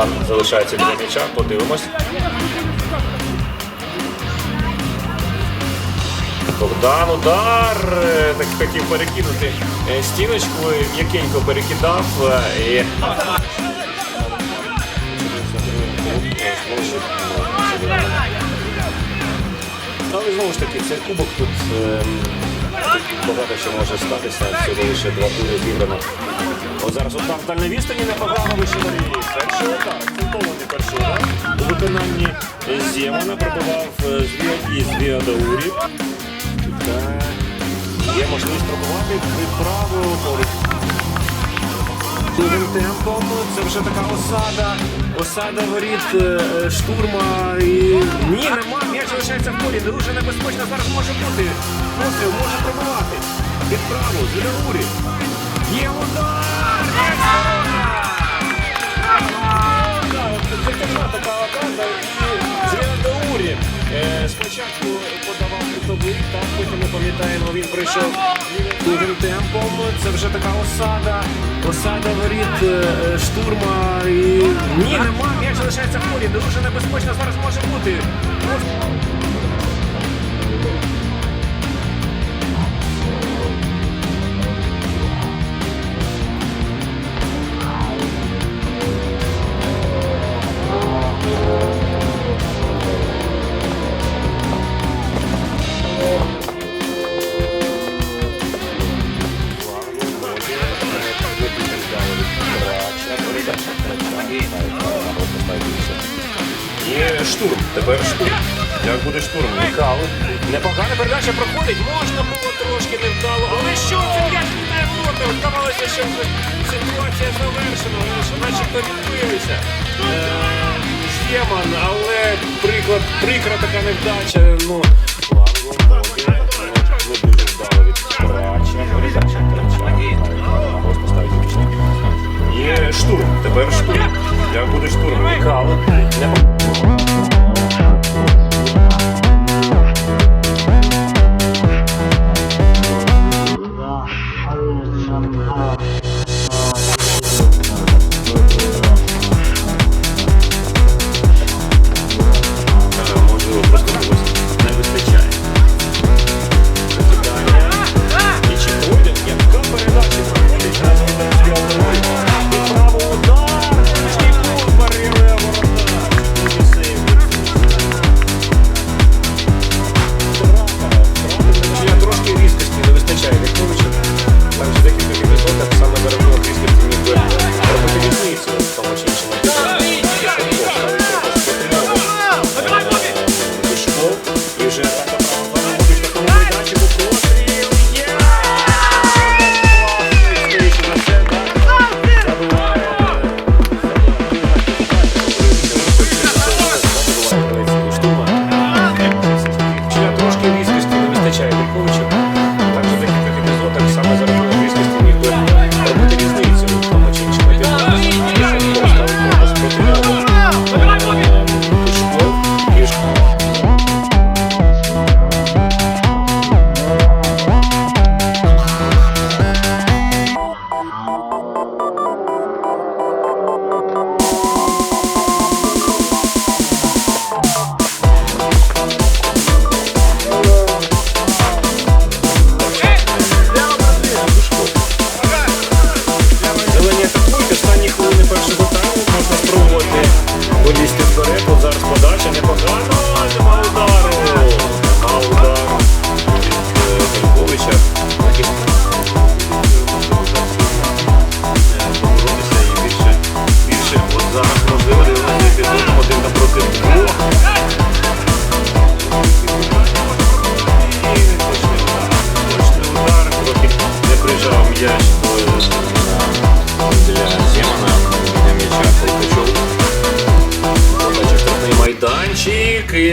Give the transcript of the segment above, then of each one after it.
Там залишається біля м'яча, подивимось. Богдан удар. е, Так хотів перекинути е, стіночку, м'якенько перекидав. е, І... Але знову ж таки, це кубок тут ем, тут багато що може статися. Всього лише два тури зіграно. От зараз там в дальній відстані непогано вийшов Олівій. Перший удар, акцентований перший удар. У виконанні Зємана пробивав е, з Віа- із Віадаурі. Є можливість пробувати відправу поруч. Другим темпом це вже така осада. Осада воріт е, е, штурма. І... Ні, нема, м'яч залишається в полі. Дуже небезпечно зараз може бути. Постріл може пробувати. Відправу, з. Є удар! Така. І Звіадаурі е, спочатку подавав кутовий, так потім ми пам'ятаємо, він прийшов другим темпом. Це вже така осада. Осада воріт штурма. І... Ні, нема, м'яч залишається в полі. Дуже небезпечно зараз може бути. Тепер штурм. Як буде штурм? Цікаво. Непогана передача проходить. Можна було трошки невдало. Але що це м'яч не проти? Здавалося, що ситуація завершена. Вони ж начебто відбилися. Сєман, але приклад, прикра така невдача. Ну, не вдало від Трача. Передача Трача. Просто ставить. Є штурм. Тепер штурм.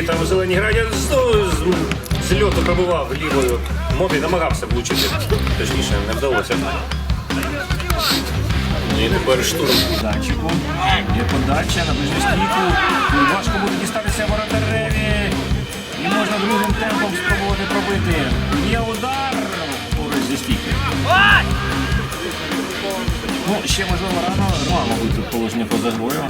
Там зелені грають з, з, льоту пробував лівою. Мобі намагався влучити, точніше, не вдалося. Ну І тепер штурм. Майданчику. Є подача на ближню стійку. Важко буде дістатися воротареві. І можна другим темпом спробувати пробити. Є удар поруч зі стійкою. Ну, ще можливо рано. Ну, мабуть, тут положення поза грою.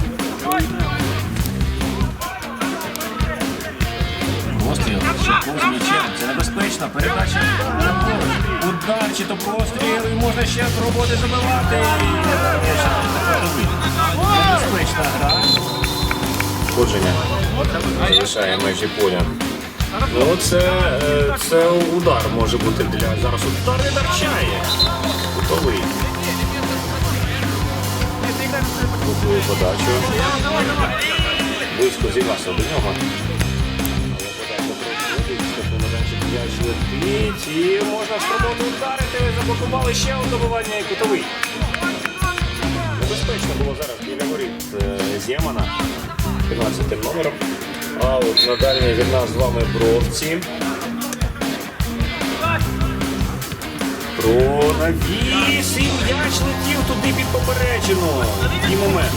Постріл, повз м'ячем. Це небезпечно. Передача. Удар чи то простріл. І можна ще спробувати забивати. Небезпечна гра. Ходження. Залишає межі поля. Ну, це, е, це удар може бути для. Зараз удар не дарчає. Готовий. Готує подачу. Близько зігрався до нього. М'яч летить. І можна спробувати ударити. Заблокували ще у добивання і кутовий. Небезпечно було зараз біля воріт е, Зємана 15 номером. А от на дальній від нас з вами бровці. Про навіс і м'яч летів туди під попереджену. І момент.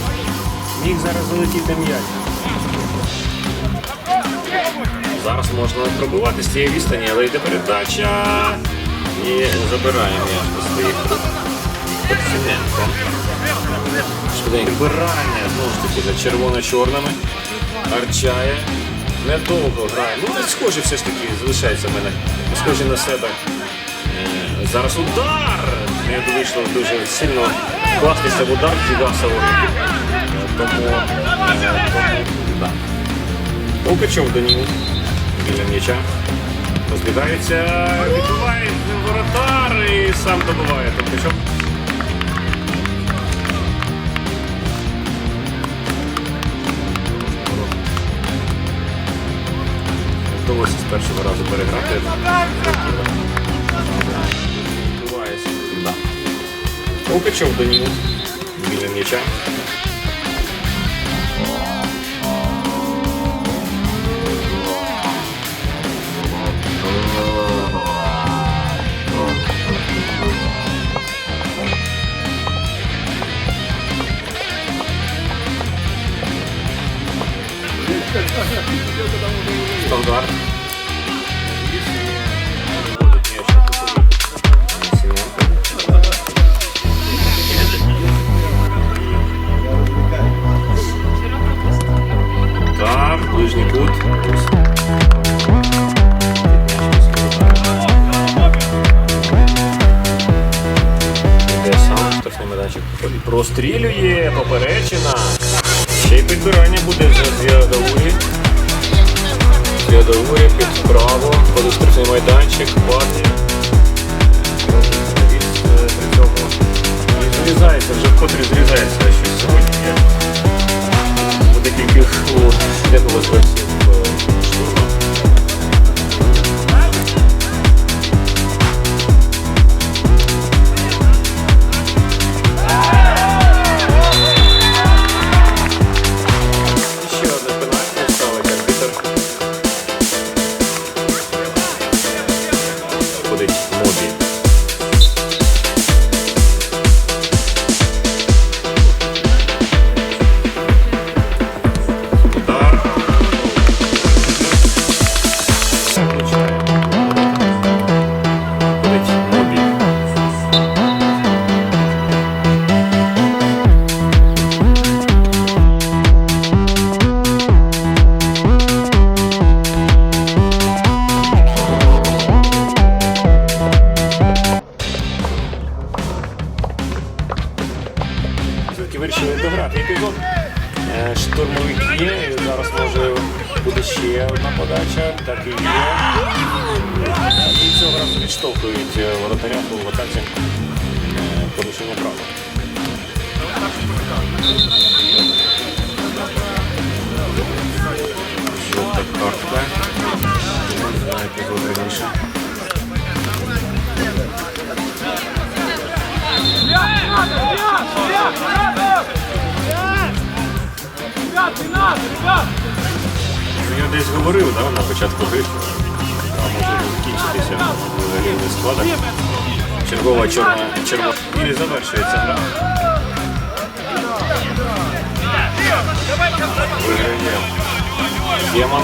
Міг зараз залетіти м'яч. Зараз можна пробувати з цієї відстані, але йде передача. І забирає м'яч до своїх рук. Швиденько вибирання, знову ж таки, за червоно-чорними. Арчає. Недовго грає. Ну, не схожі все ж таки залишається в мене. Не схожі на себе. Е, Зараз удар! Не вийшло дуже сильно вкластися в удар зігався ворог. Тому, е, тому да. Лукачов Даніл біля м'яча. Розбігається, відбиває воротар і сам добиває Лукачов. Вдалося з першого разу переграти. Да. Лукачов Даніл біля м'яча. Стандарт. Вводить м'яч на кутовий. Сім'янко. Так, ближній кут. Іде сам штрафний медачик. Прострілює, поперечина. Ще й підбирання буде вже з Ядовурі. Ядовурі під вправо, ходить майданчик, парні. Зрізається, вже вкотре зрізається щось сьогодні. є. У декільких у декого з вирішили дограти епізод. Штурмовик є, зараз може буде ще одна подача, так і є. І цього разу відштовхують е, воротаря в атаці е, порушення права. Взагалі не складах. Чергова чорна червона. І завершується гра. Виграє Єман.